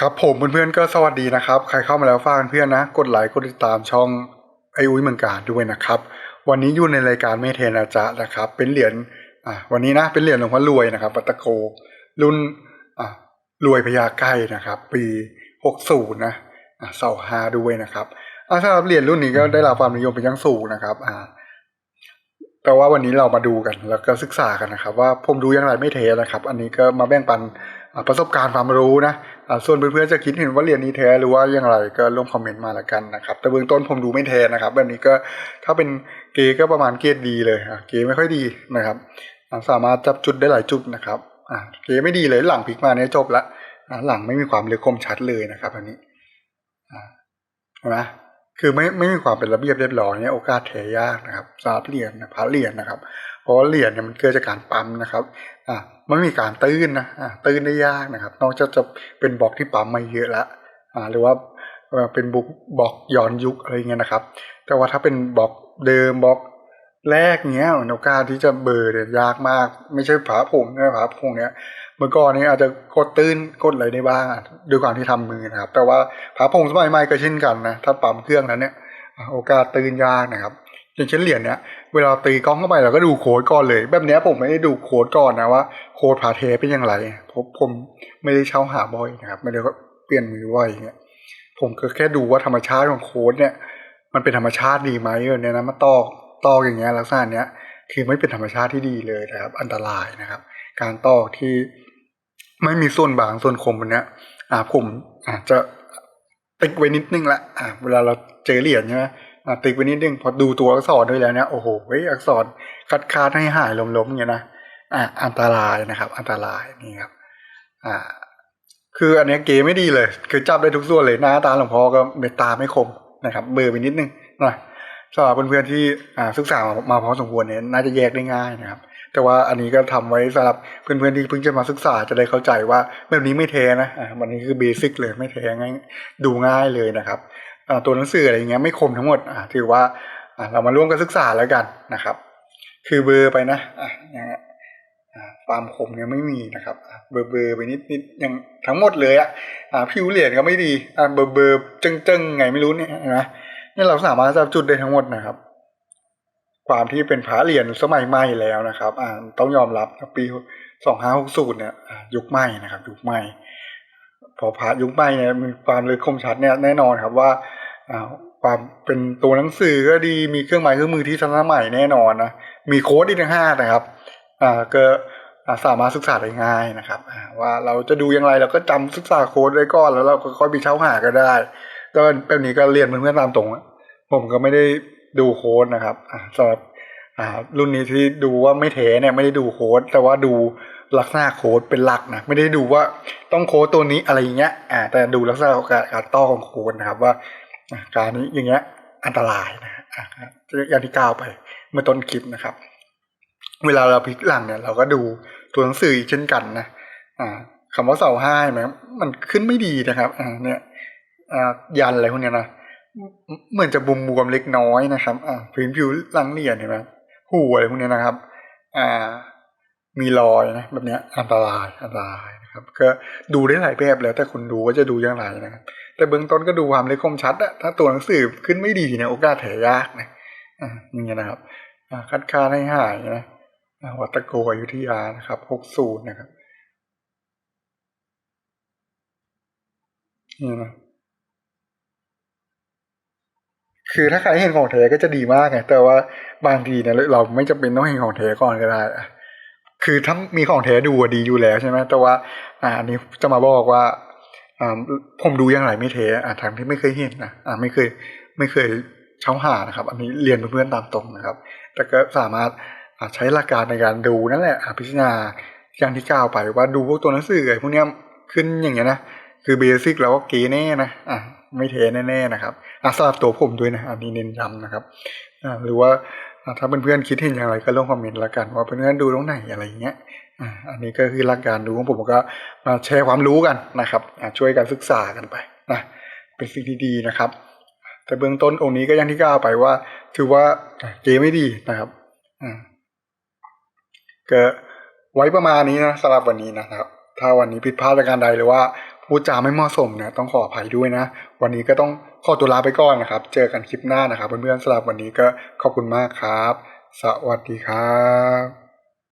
ครับผมเพื่อนๆก็สวัสดีนะครับ ใครเข้ามาแล้วฝากเพื่อนนะ กดไลค์กดติดตามช่องไออุ้ยเมืองการด้วยนะครับ วันนี้อยู่ในรายการเมเทนาจะนะครับ เป็นเหรียญอ่าวันนี้นะเป็นเหรียญหลวงพ่อรวยนะครับปัตโก รุ่นอ่ารวยพญาไก่นะครับ ปี60นะอ่าเสาห้าด้วยนะครับอ่าสำหรับเหรียญรุ่นนี้ก็ได้รับความนิยมเป็นอยังสูงนะครับอ่า แต่ว่าวันนี้เรามาดูกันแล้วก็ศึกษากันนะครับ ว่าผมดูอย่างไรไม่เทนะครับ อันนี้ก็มาแบ่งปันประสบการณ์ความรู้นะส่วนเพื่อนๆจะคิดเห็นว่าเรียนนี้เทหรือว่าอย่างไรก็ลงคอมเมนต์มาละกันนะครับ แต่เบื้องต้นผมดูไม่เทนะครับแบบนี้ก็ถ้าเป็นเกย์ก็ประมาณเกรดดีเลยเกย์ไม่ค่อยดีนะครับ สามารถจับจุดได้หลายจุดนะครับเกย์ไม่ดีเลยหลังพลิกมาเนี่ยจบละหลังไม่มีความลึกคมชัดเลยนะครับอันนี้อ่าเห็นไหม คือไม่ไม่มีความเป็นระเบียบเรียบร้อยเนี่ยโอกาสแท้ยากนะครับสำหรับเหรียญนะพระเหรียญนะครับ เพราะว่าเหรียญเนี่ยมันเกิดจากการปั๊มนะครับอ่าไม่มีการตื้นนะอ่าตื้นได้ยากนะครับ นอกจากจะเป็นบล็อกที่ปั๊มมาเยอะละอ่าหรือว่าเป็นบุกบล็อกย้อนยุคอะไรเงี้ยนะครับ แต่ว่าถ้าเป็นบล็อกเดิมบล็อกแรกเงี้ยโอกาสที่จะเบอร์เนี่ยยากมาก ไม่ใช่ผาผงนะผาผงเนี่ย เมื่อก่อนนี้อาจจะกดตื้นกดอะไรได้บ้างด้วยความที่ทำมือนะครับ แต่ว่าผาผงสมัยใหม่ก็เช่นกันนะถ้าปั๊มเครื่องนั้นเนี่ยโอกาสตื้นยากนะครับอย่างเช่นเหรียญเนี่ยเวลาตีกล้องเข้าไปเราก็ดูโค้ดก่อนเลย แบบนี้ผมไม่ได้ดูโค้ดก่อนนะว่าโค้ดผาเทเป็นอย่างไรผมผมไม่ได้เช่าหาบ่อยนะครับไม่ได้ก็เปลี่ยนมือบ่อยอย่างเงี้ยผมก็แค่ดูว่าธรรมชาติของโค้ดเนี่ย มันเป็นธรรมชาติดีไหมเนี่ยนะมาตอกตอกอย่างเงี้ยลักษณะเนี้ยคือไม่เป็นธรรมชาติที่ดีเลยนะครับ อันตรายนะครับ การตอกที่ไม่มีส่วนบางส่วนคมอันเนี้ย อ่าผมอาจจะติ๊กไว้นิดนึงละอ่าเวลาเราเจอเหรียญใช่ไหมอ่าติ๊กไว้นิดนึงพอดูตัวอักษรด้วยแล้วเนี่ยโอ้โหเฮ้ยอักษรคัดคาดให้หายล้มๆเงี้ยนะอ่าอันตรายนะครับ อันตรายนี่ครับ อ่า คืออันนี้เก๋ไม่ดีเลย คือจับได้ทุกส่วนเลยหน้าตาหลวงพ่อก็เมตตาไม่คมนะครับ เบลอร์ไปนิดนึงนะสำหรับเพื่อนๆที่อ่าศึกษามาพอสมควรเนี่ยน่าจะแยกได้ง่ายนะครับ แต่ว่าอันนี้ก็ทำไว้สำหรับเพื่อนๆที่เพิ่งจะมาศึกษาจะได้เข้าใจว่าแบบนี้ไม่เทนะอ่าวันนี้คือเบสิกเลยไม่เท้ง่ายดูง่ายเลยนะครับอ่าตัวหนังสืออะไรเงี้ยไม่คมทั้งหมดอ่าถือว่าอ่าเรามาร่วมกันศึกษาแล้วกันนะครับ คือเบอร์ไปนะอ่าอย่างเงี้ยความคมเนี่ยไม่มีนะครับอ่าเบอเบลอไปนิดนิดย่างทั้งหมดเลยอะอ่าผิวเหรียญก็ไม่ดีอ่าเบอเบอจึงจึงๆไงไม่รู้เนี่ยนะนี่เราสามารถจับจุดได้ทั้งหมดนะครับ ความที่เป็นพระเหรียญสมัยใหม่แล้วนะครับ อ่าต้องยอมรับปีสองห้าหกศูนย์เนี่ยยุคใหม่นะครับ ยุคใหม่ พอพระยุคใหม่เนี่ยมีความเลยคมชัดเนี่ยแน่นอนครับว่าอ่าความเป็นตัวหนังสือก็ดีมีเครื่องหมายเครื่องมือที่ทันสมัยแน่นอนนะมีโค้ดอีกทั้งห้านะครับอ่าก็สามารถศึกษาได้ง่ายนะครับว่าเราจะดูอย่างไรเราก็จำศึกษาโค้ดไว้ก่อนแล้วเราก็ค่อยไปเช่าหาก็ได้ก็แบบนี้ก็เรียนเพื่อนๆตามตรงผมก็ไม่ได้ ดูโค้ดนะครับสำหรับรุ่นนี้ที่ดูว่าไม่เทเนี่ยไม่ได้ดูโค้ดแต่ว่าดูลักษณะโค้ดเป็นหลักนะไม่ได้ดูว่าต้องโค้ดตัวนี้อะไรอย่างเงี้ยอ่าแต่ดูลักษณะการการต่อของโค้ดนะครับว่าการนี้อย่างเงี้ยอันตรายนะอย่างที่กล่าวไปเมื่อต้นคลิปนะครับ เวลาเราพลิกหลังเนี่ย เราก็ดูตัวหนังสืออีกเช่นกันนะอ่าคำว่าเสาห้าไหมมันขึ้นไม่ดีนะครับอ่าเนี่ยอ่ายันอะไรพวกเนี้ยนะ เหมือนจะบุมบวมเล็กน้อยนะครับ อ่าพื้นผิวหลังเหรียญเห็นไหมหูอะไรพวกเนี้ยนะครับ อ่า มีรอยนะแบบเนี้ยอันตรายอันตรายนะครับ ก็ดูได้หลายแบบแล้วแต่คุณดูว่าจะดูอย่างไรนะครับแต่เบื้องต้นก็ดูความเล็กคมชัดอะถ้าตัวหนังสือขึ้นไม่ดีเนี่ยโอกาสแถยากนะอ่าอย่างเงี้ยนะครับอ่าคัดค้านให้หายนะอ่าวัตโกอยุธยานะครับหกศูนย์นะครับนี่นะ คือถ้าใครเห็นของแท้ก็จะดีมากไงแต่ว่าบางทีเนี่ยเราไม่จำเป็นต้องเห็นของแท้ก่อนก็ได้คือถ้ามีของแท้ดูดีอยู่แล้วใช่ไหมแต่ว่า อ่าอันนี้จะมาบอกว่าอ่าผมดูย่างไรไม่แท้อ่าทางที่ไม่เคยเห็นนะอ่าไม่เคยไม่เคยเช่าหานะครับ อันนี้เรียนเพื่อนๆตามตรงนะครับ แต่ก็สามารถใช้หลักการในการดูนั่นแหละอ่าพิจารณาอย่างที่กล่าวไปว่าดูพวกตัวหนังสือไอ้พวกเนี้ยขึ้นอย่างเงี้ยนะคือเบสิกแล้วก็เกแน่นะอะ ไม่เทแน่ๆนะครับอะสำหรับตัวผมด้วยนะอันนี้เน้นย้ำนะครับหรือว่าถ้าเพื่อนๆคิดเห็นอย่างไรก็ลงคอมเมนต์ละกัน ว่าเพื่อนๆดูตรงไหนอะไรอย่างเงี้ยอันนี้ก็คือหลักการดูของผมก็มาแชร์ความรู้กันนะครับช่วยกันศึกษากันไปนะเป็นสิ่งที่ดีนะครับ แต่เบื้องต้นองค์นี้ก็ย่างที่กล่าวไปว่า ถือว่าเก๋ไม่ดีนะครับก็ไว้ประมาณนี้นะสำหรับวันนี้นะครับ ถ้าวันนี้ผิดพลาดประการใดหรือว่า พูดจาไม่เหมาะสมเนี่ยต้องขออภัยด้วยนะ วันนี้ก็ต้องขอตัวลาไปก่อนนะครับ เจอกันคลิปหน้านะครับเพื่อนๆสำหรับวันนี้ก็ขอบคุณมากครับ สวัสดีครับ